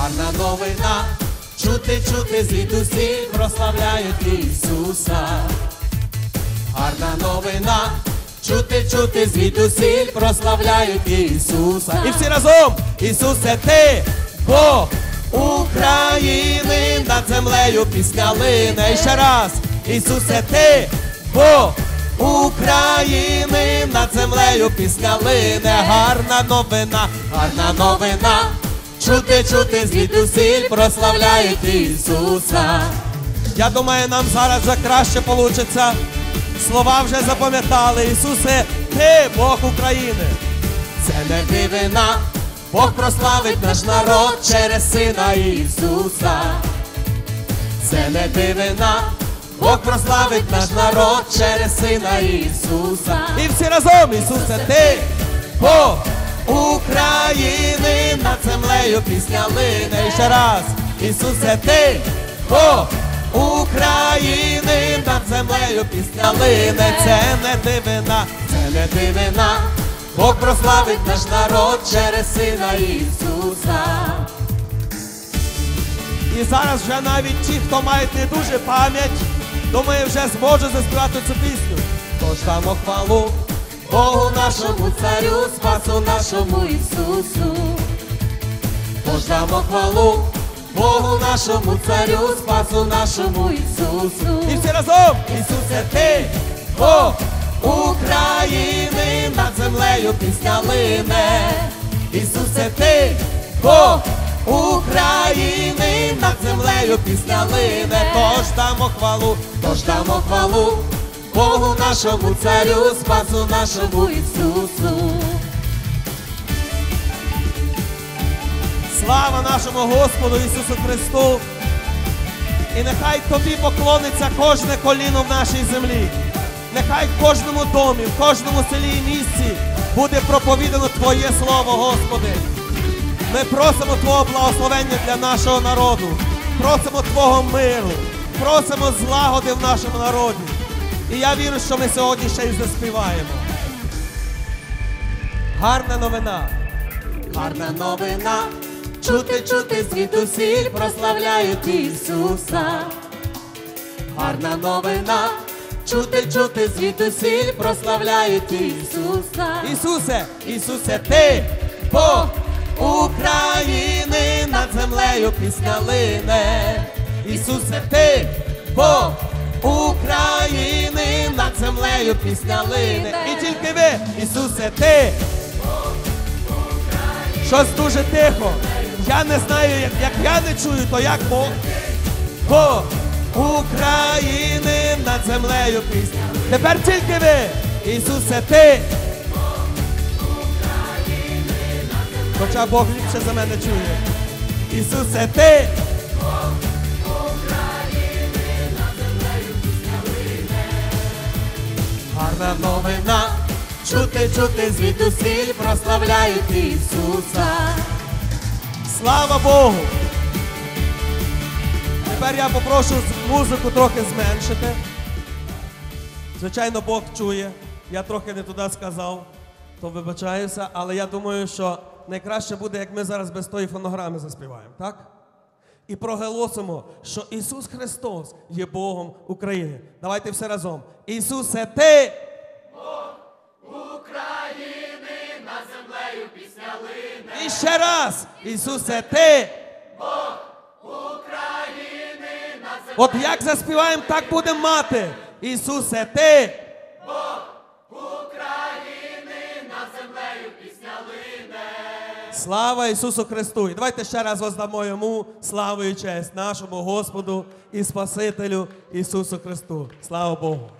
гарна новина, чути, чути звідусіль прославляють Ісуса. Гарна новина, чути, чути звідусіль прославляють Ісуса. І всі разом, Ісусе, ти Бог України над землею пісня лине. І ще раз, Ісусе, ти Бог України над землею пісня лине. Гарна новина, гарна новина. Чути, чути звідусіль прославляють Ісуса. Я думаю, нам зараз вже краще получиться. Слова вже запам'ятали. Ісусе, ти Бог України. Це не дивина, Бог прославить наш народ через Сина Ісуса. Це не дивина, Бог прославить наш народ через Сина Ісуса. І всі разом, Ісусе, ти Бог України землею пісня ще раз, Ісусе, ти Бог України над землею пісня лине. Це не дивина, це не дивина. Бог прославить наш народ через Сина Ісуса. І зараз вже навіть ті, хто мають не дуже пам'ять, думаю, вже зможе заспівати цю пісню. Тож дамо хвалу Богу нашому царю, спасу нашому Ісусу. Тож дамо хвалу Богу нашому царю, спасу нашому Ісусу. І всі разом, Ісусе, ти Бог України над землею пісня лине. Ісусе, ти Бог України над землею пісня лине. Тож дамо хвалу, тож дамо хвалу Богу нашому царю, спасу нашому Ісусу. Слава нашому Господу Ісусу Христу! І нехай тобі поклониться кожне коліно в нашій землі. Нехай в кожному домі, в кожному селі і місці буде проповідано Твоє Слово, Господи. Ми просимо Твого благословення для нашого народу, просимо Твого миру, просимо злагоди в нашому народі. І я вірю, що ми сьогодні ще й заспіваємо. Гарна новина. Гарна новина. Чути, чути звідусіль прославляють Ісуса. Гарна новина. Чути, чути звідусіль прославляють Ісуса. Ісусе, Ісусе, ти Бог України над землею пісня лине. Ісусе, ти Бог України над землею пісня лине. І тільки ви, Ісусе, ти Щось дуже тихо. Я не знаю, як, як я не чую, то як Бог. Бог України над землею пісня. Тепер тільки ви, Ісусе, ти. Хоча Бог ліпше за мене чує. Ісусе, ти. Гарна новина, чути, чути звідусіль прославляють Ісуса. Слава Богу! Тепер я попрошу музику трохи зменшити. Звичайно, Бог чує. Я трохи не туди сказав, то вибачаюся, але я думаю, що найкраще буде, як ми зараз без тої фонограми заспіваємо, так? І проголосимо, що Ісус Христос є Богом України. Давайте все разом. Ісусе, ти! І ще раз, Ісусе, ти. Бог України От як заспіваємо, так будемо мати. Ісусе, ти. Бог України над землею пісня лине. Слава Ісусу Христу! І давайте ще раз воздамо йому славу і честь нашому Господу і Спасителю Ісусу Христу. Слава Богу!